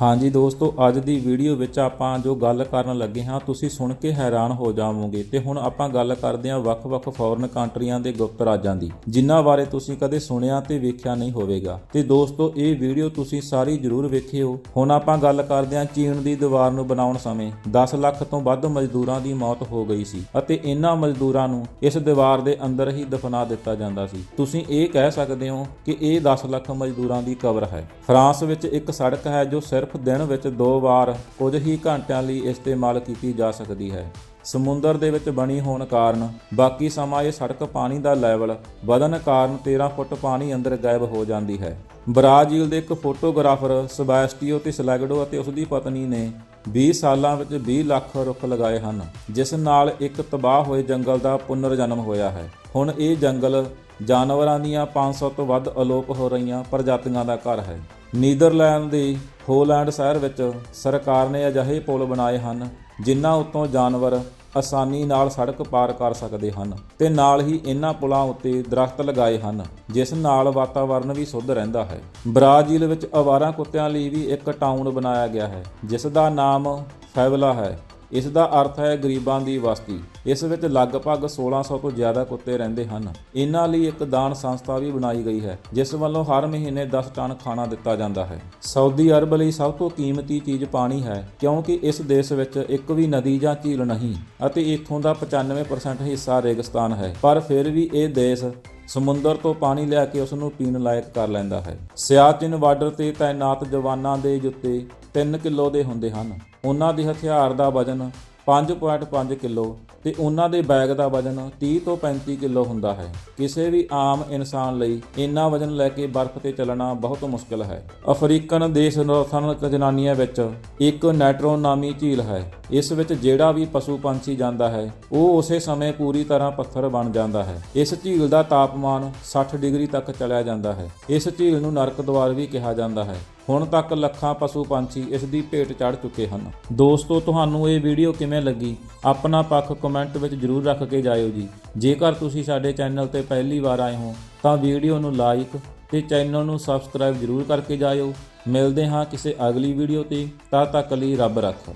ਹਾਂਜੀ ਦੋਸਤੋ, ਅੱਜ ਦੀ ਵੀਡੀਓ ਵਿੱਚ ਆਪਾਂ ਜੋ ਗੱਲ ਕਰਨ ਲੱਗੇ ਹਾਂ, ਤੁਸੀਂ ਸੁਣ ਕੇ ਹੈਰਾਨ ਹੋ ਜਾਵੋਗੇ। ਤੇ ਹੁਣ ਆਪਾਂ ਗੱਲ ਕਰਦੇ ਹਾਂ ਵੱਖ-ਵੱਖ ਫੋਰਨ ਕੰਟਰੀਆਂ ਦੇ ਗੁਪਤ ਰਾਜਾਂ ਦੀ, ਜਿਨ੍ਹਾਂ ਬਾਰੇ ਤੁਸੀਂ ਕਦੇ ਸੁਣਿਆ ਤੇ ਵੇਖਿਆ ਨਹੀਂ ਹੋਵੇਗਾ। ਤੇ ਦੋਸਤੋ, ਇਹ ਵੀਡੀਓ ਤੁਸੀਂ ਸਾਰੀ ਜ਼ਰੂਰ ਵੇਖਿਓ। ਹੁਣ ਆਪਾਂ ਗੱਲ ਕਰਦੇ ਹਾਂ ਚੀਨ ਦੀ ਦੀਵਾਰ ਨੂੰ ਬਣਾਉਣ ਸਮੇਂ। 10 ਲੱਖ ਤੋਂ ਵੱਧ ਮਜ਼ਦੂਰਾਂ ਦੀ ਮੌਤ ਹੋ ਗਈ ਸੀ ਅਤੇ ਇਹਨਾਂ ਮਜ਼ਦੂਰਾਂ ਨੂੰ ਇਸ ਦੀਵਾਰ ਦੇ ਅੰਦਰ ਹੀ ਦਫਨਾ ਦਿੱਤਾ ਜਾਂਦਾ ਸੀ। ਤੁਸੀਂ ਇਹ ਕਹਿ ਸਕਦੇ ਹੋ ਕਿ ਇਹ 10 ਲੱਖ ਮਜ਼ਦੂਰਾਂ ਦੀ ਕਬਰ ਹੈ। ਫਰਾਂਸ ਵਿੱਚ ਇੱਕ ਸੜਕ ਹੈ ਜੋ ਸਿਰਫ ਦਿਨ ਵਿੱਚ ਦੋ ਵਾਰ ਕੁਝ ਹੀ ਘੰਟਿਆਂ ਲਈ ਇਸਤੇਮਾਲ ਕੀਤੀ ਜਾ ਸਕਦੀ ਹੈ। ਸਮੁੰਦਰ ਦੇ ਵਿੱਚ ਬਣੀ ਹੋਣ ਕਾਰਨ ਬਾਕੀ ਸਮਾਂ ਇਹ ਸੜਕ ਪਾਣੀ ਦਾ ਲੈਵਲ ਵਧਣ ਕਾਰਨ 13 ਫੁੱਟ ਪਾਣੀ ਅੰਦਰ ਗਾਇਬ ਹੋ ਜਾਂਦੀ ਹੈ। ਬ੍ਰਾਜ਼ੀਲ ਦੇ ਇੱਕ ਫੋਟੋਗ੍ਰਾਫਰ ਸਬੈਸਟੀਓ ਤੇ ਸਲੈਗਡੋ ਅਤੇ ਉਸ ਦੀ ਪਤਨੀ ਨੇ 20 ਸਾਲਾਂ ਵਿੱਚ 20 ਲੱਖ ਰੁੱਖ ਲਗਾਏ ਹਨ, ਜਿਸ ਨਾਲ ਇੱਕ ਤਬਾਹ ਹੋਏ ਜੰਗਲ ਦਾ ਪੁਨਰ ਜਨਮ ਹੋਇਆ ਹੈ। ਹੁਣ ਇਹ ਜੰਗਲ ਜਾਨਵਰਾਂ ਦੀਆਂ 500 ਤੋਂ ਵੱਧ ਅਲੋਪ ਹੋ ਰਹੀਆਂ ਪ੍ਰਜਾਤੀਆਂ ਦਾ ਘਰ ਹੈ। ਨੀਦਰਲੈਂਡ ਦੇ ਹੋਲੈਂਡ ਸ਼ਹਿਰ ਵਿੱਚ ਸਰਕਾਰ ਨੇ ਅਜਿਹੇ ਪੁਲ ਬਣਾਏ ਹਨ, ਜਿਨ੍ਹਾਂ ਉੱਤੋਂ ਜਾਨਵਰ ਆਸਾਨੀ ਨਾਲ ਸੜਕ ਪਾਰ ਕਰ ਸਕਦੇ ਹਨ ਤੇ ਨਾਲ ਹੀ ਇਹਨਾਂ ਪੁਲਾਂ ਉੱਤੇ ਦਰਖਤ ਲਗਾਏ ਹਨ, ਜਿਸ ਨਾਲ ਵਾਤਾਵਰਣ ਵੀ ਸ਼ੁੱਧ ਰਹਿੰਦਾ ਹੈ। ਬ੍ਰਾਜ਼ੀਲ ਵਿੱਚ ਅਵਾਰਾ ਕੁੱਤਿਆਂ ਲਈ ਵੀ ਇੱਕ ਟਾਊਨ ਬਣਾਇਆ ਗਿਆ ਹੈ, ਜਿਸ ਦਾ ਨਾਮ ਫੈਵਲਾ ਹੈ। ਇਸ ਦਾ ਅਰਥ ਹੈ ਗਰੀਬਾਂ ਦੀ ਬਸਤੀ ਇਸ ਵਿੱਚ ਲਗਭਗ 1600 ਤੋਂ ਜ਼ਿਆਦਾ ਕੁੱਤੇ ਰਹਿੰਦੇ ਹਨ। ਇਹਨਾਂ ਲਈ ਇੱਕ ਦਾਨ ਸੰਸਥਾ ਵੀ ਬਣਾਈ ਗਈ ਹੈ, ਜਿਸ ਵੱਲੋਂ ਹਰ ਮਹੀਨੇ 10 ਟਨ ਖਾਣਾ ਦਿੱਤਾ ਜਾਂਦਾ ਹੈ। ਸਾਊਦੀ ਅਰਬ ਲਈ ਸਭ ਤੋਂ ਕੀਮਤੀ ਚੀਜ਼ ਪਾਣੀ ਹੈ, ਕਿਉਂਕਿ ਇਸ ਦੇਸ਼ ਵਿੱਚ ਇੱਕ ਵੀ ਨਦੀ ਜਾਂ ਝੀਲ ਨਹੀਂ, ਅਤੇ ਇੱਥੋਂ ਦਾ 95% ਹਿੱਸਾ ਰੇਗਿਸਤਾਨ ਹੈ। ਪਰ ਫਿਰ ਵੀ ਇਹ ਦੇਸ਼ ਸਮੁੰਦਰ ਤੋਂ ਪਾਣੀ ਲਿਆ ਕੇ ਉਸ ਨੂੰ ਪੀਣ ਲਾਇਕ ਕਰ ਲੈਂਦਾ ਹੈ। ਸਿਆਚਿਨ ਬਾਰਡਰ ਤੇ ਤਾਇਨਾਤ ਜਵਾਨਾਂ ਦੇ ਜੁੱਤੇ 3 ਕਿਲੋ ਦੇ ਹੁੰਦੇ ਹਨ। ਉਹਨਾਂ ਦੇ ਹਥਿਆਰ ਦਾ ਵਜ਼ਨ 5.5 ਕਿਲੋ ਤੇ ਉਹਨਾਂ ਦੇ ਬੈਗ ਦਾ ਵਜ਼ਨ 30 ਤੋਂ 35 ਕਿਲੋ ਹੁੰਦਾ ਹੈ। ਕਿਸੇ ਵੀ ਆਮ ਇਨਸਾਨ ਲਈ ਇੰਨਾ ਵਜ਼ਨ ਲੈ ਕੇ ਬਰਫ਼ ਤੇ ਚੱਲਣਾ ਬਹੁਤ ਮੁਸ਼ਕਲ ਹੈ। ਅਫਰੀਕਨ ਦੇਸ਼ ਨੌਰਥਰਨ ਜਨਾਨੀਆਂ ਵਿੱਚ ਇੱਕ ਨੈਟਰੋ ਨਾਮੀ ਝੀਲ ਹੈ। ਇਸ ਵਿੱਚ ਜਿਹੜਾ ਵੀ ਪਸ਼ੂ ਪੰਛੀ ਜਾਂਦਾ ਹੈ, ਉਹ ਉਸੇ ਸਮੇਂ ਪੂਰੀ ਤਰ੍ਹਾਂ ਪੱਥਰ ਬਣ ਜਾਂਦਾ ਹੈ। ਇਸ ਝੀਲ ਦਾ ਤਾਪਮਾਨ 60 ਡਿਗਰੀ ਤੱਕ ਚਲਿਆ ਜਾਂਦਾ ਹੈ। ਇਸ ਝੀਲ ਨੂੰ ਨਰਕ ਦੁਆਰ ਵੀ ਕਿਹਾ ਜਾਂਦਾ ਹੈ। ਹੁਣ ਤੱਕ ਲੱਖਾਂ ਪਸ਼ੂ ਪੰਛੀ ਇਸ ਦੀ ਭੇਟ ਚੜ ਚੁੱਕੇ ਹਨ। ਦੋਸਤੋ, ਤੁਹਾਨੂੰ ਇਹ ਵੀਡੀਓ ਕਿਵੇਂ ਲੱਗੀ? ਆਪਣਾ ਪੱਖ ਕਮੈਂਟ ਵਿੱਚ ਜਰੂਰ ਰੱਖ ਕੇ ਜਾਇਓ ਜੀ। ਜੇਕਰ ਤੁਸੀਂ ਸਾਡੇ ਚੈਨਲ ਤੇ ਪਹਿਲੀ ਵਾਰ ਆਏ ਹੋ, ਤਾਂ ਵੀਡੀਓ ਨੂੰ ਲਾਈਕ ਤੇ ਚੈਨਲ ਨੂੰ ਸਬਸਕ੍ਰਾਈਬ ਜਰੂਰ ਕਰਕੇ ਜਾਇਓ। ਮਿਲਦੇ ਹਾਂ ਕਿਸੇ ਅਗਲੀ ਵੀਡੀਓ ਤੇ। ਤਦ ਤੱਕ ਲਈ ਰੱਬ ਰੱਖੋ।